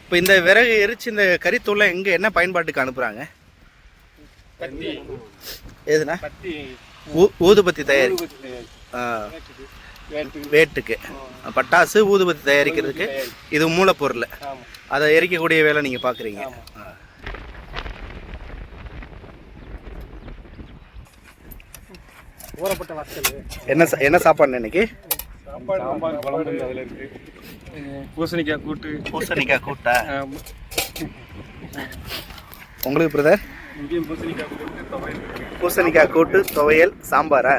இப்போ இந்த விறகு எரிச்சு இந்த கறித்தூளை எங்கே என்ன பயன்பாட்டுக்கு அனுப்புகிறாங்க எதுனா? ஊதுபத்தி தயாரி வேட்டுக்கு. பட்டாசு ஊதுபத்தி தயாரிக்கிறதுக்கு இது மூலப்பொருள். அதை எரிக்கக்கூடிய வேலை நீங்கள் பார்க்குறீங்க ஊறப்பட்ட வத்தல். என்ன சா- என்ன சாப்பாடு இன்னைக்கு? சாப்பாடு சாம்பார் குழம்பு அதில் இருக்கு. பூசணிக்காய் கூட்டு. பூசணிக்காய் கூட்டா. உங்களுக்கு பிரதர்? பூசணிக்காய் கூட்டு துவையல் சாம்பாரா?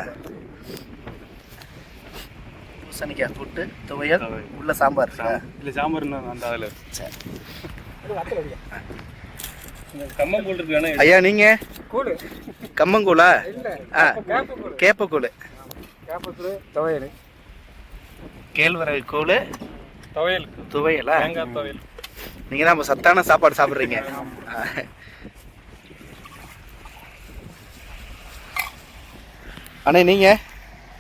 பூசணிக்காய் கூட்டு துவையல். உள்ள சாம்பார்? இல்லை சாம்பார் அந்த அதில் சரி. ஐயா நீங்க? கூழ். கம்மங்கூழா? ஆ கேப்பக்கூழ். கேப்பக்கூழ். துவையல். கேழ்வரகு கூழ் துவையல். துவையலா? துவையல். நீங்க தான் சத்தான சாப்பாடு சாப்பிட்றீங்க. அண்ணே நீங்க?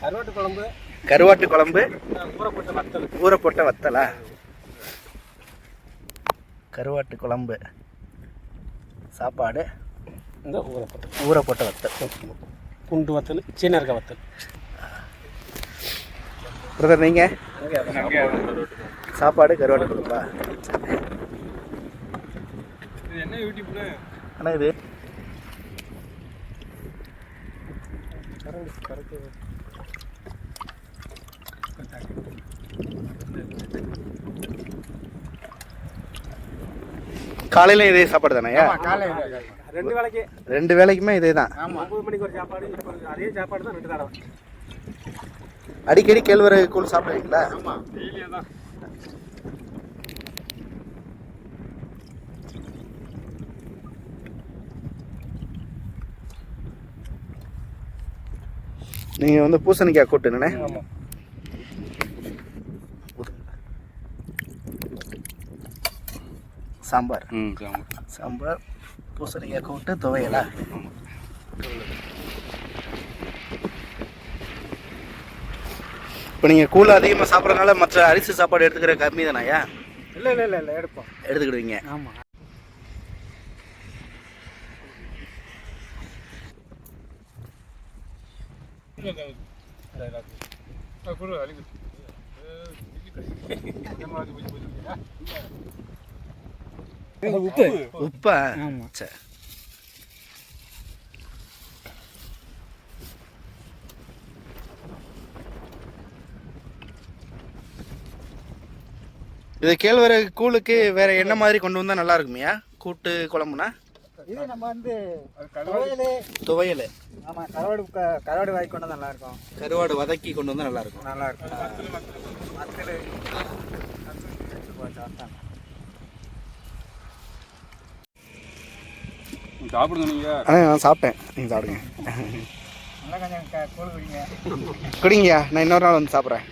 கருவாட்டு குழம்பு. கருவாட்டு குழம்பு. ஊறப்பட்ட வத்தல். ஊற போட்ட வத்தலா? கருவாட்டு குழம்பு. சாப்பாடு. இந்த ஊறப்பட்ட ஊற போட்ட வத்தல். குண்டு வத்தல் சீன இருக்க வத்தல். பிரதர் நீங்க? சாப்பாடு கருவாட்டு குழம்பா இது? என்ன யூடியூப்ல அண்ணா இது காலையில இதே சாப்பாடு. தானேயா ரெண்டு வேளைக்கு. ரெண்டு வேளைக்குமே இதே தான் ஆமா. ஒன்பது மணிக்கு ஒரு சாப்பாடு இப்போ அதே சாப்பாடு தான் ரெண்டு தடவை. அடிக்கடி கேழ்வரகு கூழ் சாப்பிடுவீங்களா? ஆமா. டெய்லியே தான். நீங்க வந்து பூசணிக்காய் கூட்டுங்கண்ணே சாம்பார். சாம்பார். பூசணிக்காய் கூட்டு துவையலா இப்போ நீங்கள் கூழ் அதிகமாக சாப்பிட்றதுனால மற்ற அரிசி சாப்பாடு எடுத்துக்கிற கம்மி தானாயா இல்லை இல்லை இல்லை இல்லை எடுப்போம் எடுத்துக்கிடுவீங்க ஆமா உப்பு. உப்பா. ஆமா. சரி இது கேழ்வரகு கூழுக்கு வேற என்ன மாதிரி கொண்டு வந்தா நல்லா இருக்குமியா? கூட்டு குழம்புனா? இது நம்ம வந்து துவையல். ஆமா கருவாடு க- கருவாடு வாங்கி கொண்டு நல்லா இருக்கும். கருவாடு வதக்கி கொண்டு வந்தா நல்லா இருக்கும். நல்லா இருக்கும். சாப்பிடுங்க நீங்க. ஆ நான் சாப்பிட்டேன். நீங்கள் சாப்பிடுங்க. குடிங்க. குடிங்கய்யா நான் இன்னொரு நாள் வந்து சாப்பிட்றேன்.